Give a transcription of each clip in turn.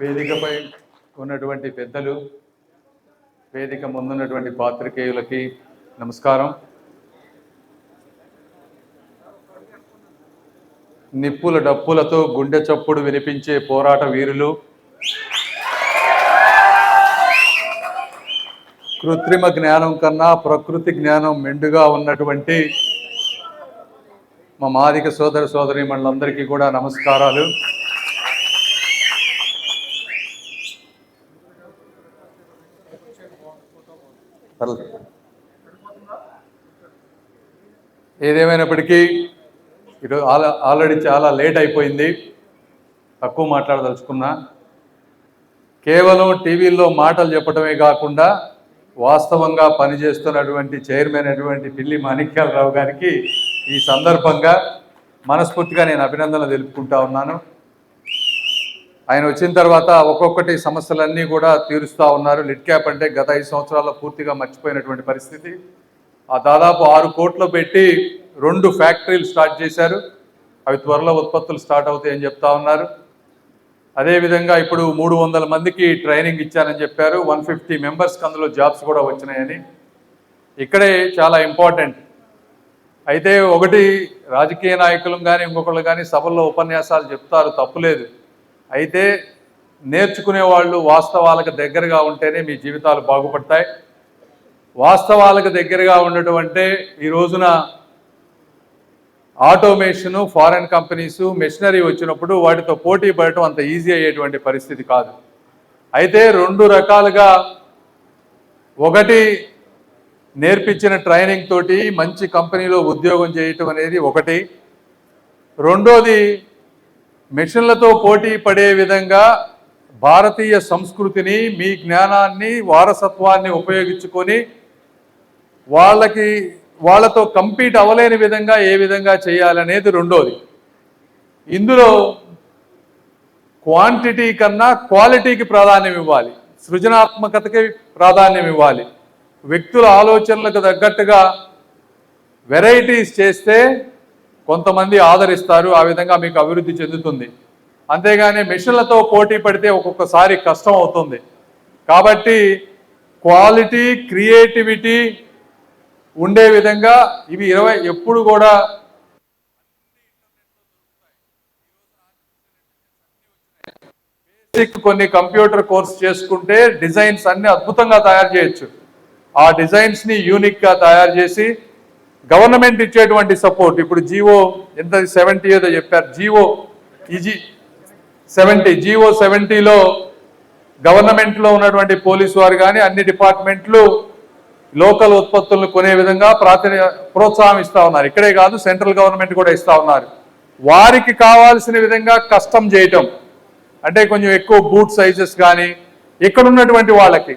వేదికపై ఉన్నటువంటి పెద్దలు వేదిక ముందున్నటువంటి పాత్రికేయులకి నమస్కారం. నిప్పుల డప్పులతో గుండె చప్పుడు వినిపించే పోరాట వీరులు. కృత్రిమ జ్ఞానం కన్నా ప్రకృతి జ్ఞానం మెండుగా ఉన్నటువంటి మా మాదిక సోదర సోదరి మనందరికీ కూడా నమస్కారాలు. పర్లేదు. ఏదేమైనప్పటికీ ఇటు ఆల ఆల్రెడీ చాలా లేట్ అయిపోయింది. తక్కువ మాట్లాడదలుచుకున్నా. కేవలం టీవీల్లో మాటలు చెప్పడమే కాకుండా వాస్తవంగా పనిచేస్తున్నటువంటి చైర్మన్ అటువంటి పిల్లి మాణిక్యాలరావు గారికి ఈ సందర్భంగా మనస్ఫూర్తిగా నేను అభినందనలు తెలుపుకుంటా ఉన్నాను. ఆయన వచ్చిన తర్వాత ఒక్కొక్కటి సమస్యలన్నీ కూడా తీరుస్తూ ఉన్నారు. లిట్ క్యాప్ అంటే గత ఐదు సంవత్సరాల్లో పూర్తిగా మర్చిపోయినటువంటి పరిస్థితి. ఆ దాదాపు ఆరు కోట్లు పెట్టి రెండు ఫ్యాక్టరీలు స్టార్ట్ చేశారు. అవి త్వరలో ఉత్పత్తులు స్టార్ట్ అవుతాయని చెప్తా ఉన్నారు. అదేవిధంగా ఇప్పుడు మూడు వందల మందికి ట్రైనింగ్ ఇచ్చానని చెప్పారు. వన్ ఫిఫ్టీ మెంబర్స్కి అందులో జాబ్స్ కూడా వచ్చినాయని. ఇక్కడే చాలా ఇంపార్టెంట్. అయితే ఒకటి రాజకీయ నాయకులు కానీ ఇంకొకళ్ళు కానీ సభల్లో ఉపన్యాసాలు చెప్తారు. తప్పులేదు అయితే నేర్చుకునే వాళ్ళు వాస్తవాలకు దగ్గరగా ఉంటేనే మీ జీవితాలు బాగుపడతాయి. వాస్తవాలకు దగ్గరగా ఉండటం అంటే ఈ రోజున ఆటోమేషను ఫారెన్ కంపెనీస్ మెషినరీ వచ్చినప్పుడు వాటితో పోటీ పడటం అంత ఈజీ అయ్యేటువంటి పరిస్థితి కాదు. అయితే రెండు రకాలుగా ఒకటి నేర్పించిన ట్రైనింగ్ తోటి మంచి కంపెనీలో ఉద్యోగం చేయటం అనేది ఒకటి. రెండోది మిషన్లతో పోటీ పడే విధంగా భారతీయ సంస్కృతిని మీ జ్ఞానాన్ని వారసత్వాన్ని ఉపయోగించుకొని వాళ్ళకి వాళ్ళతో కంపీట్ అవ్వలేని విధంగా ఏ విధంగా చేయాలనేది రెండోది. ఇందులో క్వాంటిటీ కన్నా క్వాలిటీకి ప్రాధాన్యం ఇవ్వాలి. సృజనాత్మకతకి ప్రాధాన్యం ఇవ్వాలి. వ్యక్తుల ఆలోచనలకు తగ్గట్టుగా వెరైటీస్ చేస్తే కొంతమంది ఆదరిస్తారు ఆ విధంగా మీకు అభివృద్ధి చెందుతుంది. అంతేగాని మిషన్లతో పోటీ పడితే ఒక్కొక్కసారి కష్టం అవుతుంది. కాబట్టి క్వాలిటీ క్రియేటివిటీ ఉండే విధంగా ఇవి ఇరవై ఎప్పుడు కూడా బేసిక్ కొన్ని కంప్యూటర్ కోర్స్ చేసుకుంటే డిజైన్స్ అన్ని అద్భుతంగా తయారు చేయొచ్చు. ఆ డిజైన్స్ని యూనిక్గా తయారు చేసి గవర్నమెంట్ ఇచ్చేటువంటి సపోర్ట్ ఇప్పుడు జివో ఎంత సెవెంటీ ఏదో చెప్పారు జివో ఈజీ సెవెంటీ జివో సెవెంటీలో గవర్నమెంట్లో ఉన్నటువంటి పోలీసు వారు కానీ అన్ని డిపార్ట్మెంట్లు లోకల్ ఉత్పత్తులను కొనే విధంగా ప్రాతిని ప్రోత్సాహం ఇస్తూ ఉన్నారు. ఇక్కడే కాదు సెంట్రల్ గవర్నమెంట్ కూడా ఇస్తూ ఉన్నారు. వారికి కావాల్సిన విధంగా కష్టం చేయటం అంటే కొంచెం ఎక్కువ బూట్ సైజెస్ కానీ ఇక్కడ ఉన్నటువంటి వాళ్ళకి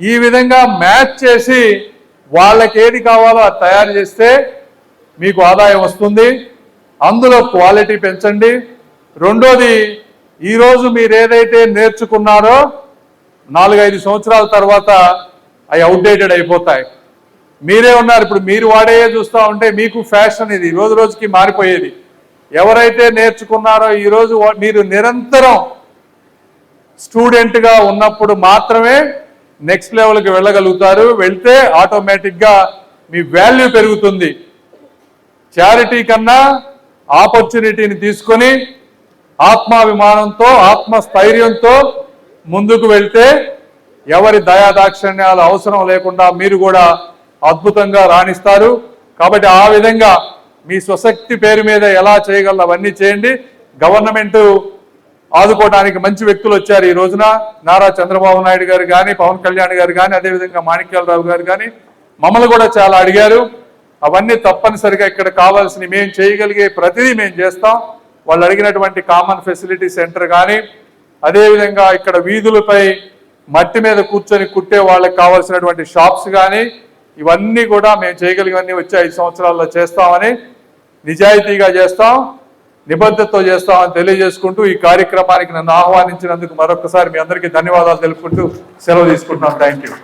ఈ విధంగా మ్యాచ్ చేసి వాళ్ళకి ఏది కావాలో అది తయారు చేస్తే మీకు ఆదాయం వస్తుంది. అందులో క్వాలిటీ పెంచండి. రెండోది ఈరోజు మీరు ఏదైతే నేర్చుకున్నారో నాలుగైదు సంవత్సరాల తర్వాత అవి అవుట్డేటెడ్ అయిపోతాయి. మీరే ఉన్నారు ఇప్పుడు మీరు వాడే చూస్తూ ఉంటే మీకు ఫ్యాషన్ ఇది రోజు రోజుకి మారిపోయేది. ఎవరైతే నేర్చుకున్నారో ఈరోజు మీరు నిరంతరం స్టూడెంట్గా ఉన్నప్పుడు మాత్రమే నెక్స్ట్ లెవెల్కి వెళ్ళగలుగుతారు. వెళ్తే ఆటోమేటిక్గా మీ వాల్యూ పెరుగుతుంది. చారిటీ కన్నా ఆపర్చునిటీని తీసుకొని ఆత్మాభిమానంతో ఆత్మస్థైర్యంతో ముందుకు వెళ్తే ఎవరి దయాదాక్షిణ్యాలు అవసరం లేకుండా మీరు కూడా అద్భుతంగా రాణిస్తారు. కాబట్టి ఆ విధంగా మీ స్వశక్తి పేరు మీద ఎలా చేయగలరు అవన్నీ చేయండి. గవర్నమెంటు ఆదుకోవడానికి మంచి వ్యక్తులు వచ్చారు ఈ రోజున. నారా చంద్రబాబు నాయుడు గారు కానీ పవన్ కళ్యాణ్ గారు కానీ అదేవిధంగా మాణిక్యాలరావు గారు కానీ మమ్మల్ని కూడా చాలా అడిగారు. అవన్నీ తప్పనిసరిగా ఇక్కడ కావాల్సిన మేము చేయగలిగే ప్రతిదీ మేము చేస్తాం. వాళ్ళు అడిగినటువంటి కామన్ ఫెసిలిటీ సెంటర్ కానీ అదేవిధంగా ఇక్కడ వీధులపై మట్టి మీద కూర్చొని కుట్టే వాళ్ళకి కావాల్సినటువంటి షాప్స్ కానీ ఇవన్నీ కూడా మేము చేయగలిగినవన్నీ వచ్చే ఐదు సంవత్సరాల్లో చేస్తామని నిజాయితీగా చేస్తాం. నిబద్ధతతో చేస్తామని తెలియజేసుకుంటూ ఈ కార్యక్రమానికి నన్ను ఆహ్వానించినందుకు మరొకసారి మీ అందరికీ ధన్యవాదాలు తెలుపుకుంటూ సెలవు తీసుకుంటున్నాను. Thank you